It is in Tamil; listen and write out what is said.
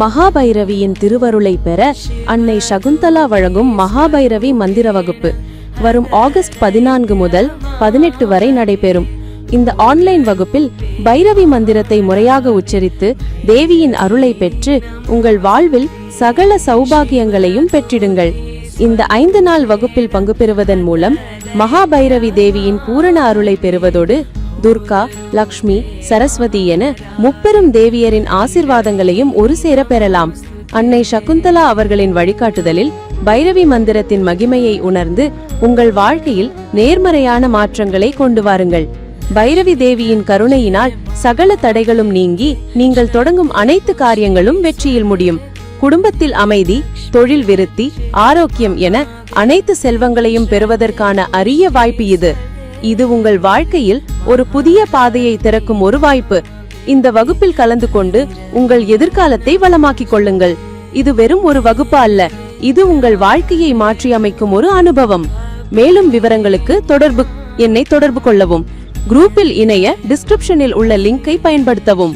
மகாபைரவியின் திருவருளை பெற அன்னை சகுந்தலா வழங்கும் மகாபைரவி மந்திர வகுப்பு வரும் ஆகஸ்ட் பதினான்கு முதல் பதினெட்டு வரை நடைபெறும். இந்த ஆன்லைன் வகுப்பில் பைரவி மந்திரத்தை முறையாக உச்சரித்து தேவியின் அருளை பெற்று உங்கள் வாழ்வில் சகல சௌபாகியங்களையும் பெற்றிடுங்கள். இந்த ஐந்து நாள் வகுப்பில் பங்கு பெறுவதன் மூலம் மகாபைரவி தேவியின் பூரண அருளை பெறுவதோடு துர்கா லக்ஷ்மி சரஸ்வதி என முப்பெரும் தேவியரின் ஆசிர்வாதங்களையும் ஒரு சேர பெறலாம். அன்னை சகுந்தலா அவர்களின் வழிகாட்டுதலில் பைரவி மந்திரத்தின் மகிமையை உணர்ந்து உங்கள் வாழ்க்கையில் நேர்மறையான மாற்றங்களை கொண்டு வாருங்கள். பைரவி தேவியின் கருணையினால் சகல தடைகளும் நீங்கி நீங்கள் தொடங்கும் அனைத்து காரியங்களும் வெற்றியில் முடியும். குடும்பத்தில் அமைதி தொழில் விருத்தி ஆரோக்கியம் என அனைத்து செல்வங்களையும் பெறுவதற்கான அரிய வாய்ப்பு இது. இது உங்கள் வாழ்க்கையில் ஒரு புதிய பாதையை திறக்கும் ஒரு வாய்ப்பு. இந்த வகுப்பில் கலந்து கொண்டு உங்கள் எதிர்காலத்தை வளமாக்கிக் கொள்ளுங்கள். இது வெறும் ஒரு வகுப்பு அல்ல இது உங்கள் வாழ்க்கையை மாற்றி அமைக்கும் ஒரு அனுபவம். மேலும் விவரங்களுக்கு தொடர்பு என்னை தொடர்பு கொள்ளவும். குரூப்பில் இணைய டிஸ்கிரிப்ஷனில் உள்ள லிங்கை பயன்படுத்தவும்.